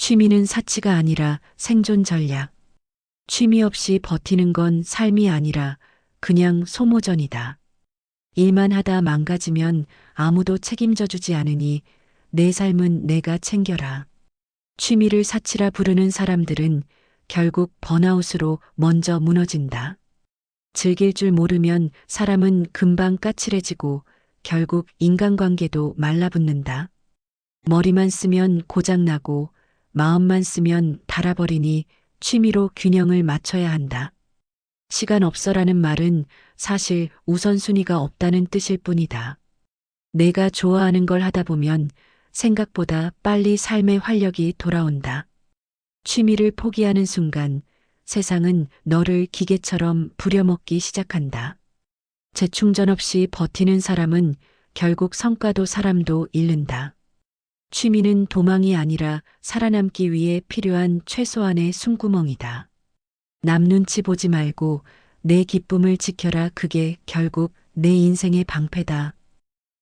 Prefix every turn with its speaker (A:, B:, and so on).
A: 취미는 사치가 아니라 생존 전략. 취미 없이 버티는 건 삶이 아니라 그냥 소모전이다. 일만 하다 망가지면 아무도 책임져 주지 않으니 내 삶은 내가 챙겨라. 취미를 사치라 부르는 사람들은 결국 번아웃으로 먼저 무너진다. 즐길 줄 모르면 사람은 금방 까칠해지고 결국 인간관계도 말라붙는다. 머리만 쓰면 고장나고 마음만 쓰면 닳아버리니 취미로 균형을 맞춰야 한다. 시간 없어라는 말은 사실 우선순위가 없다는 뜻일 뿐이다. 내가 좋아하는 걸 하다 보면 생각보다 빨리 삶의 활력이 돌아온다. 취미를 포기하는 순간 세상은 너를 기계처럼 부려먹기 시작한다. 재충전 없이 버티는 사람은 결국 성과도 사람도 잃는다. 취미는 도망이 아니라 살아남기 위해 필요한 최소한의 숨구멍이다. 남 눈치 보지 말고 내 기쁨을 지켜라 그게 결국 내 인생의 방패다.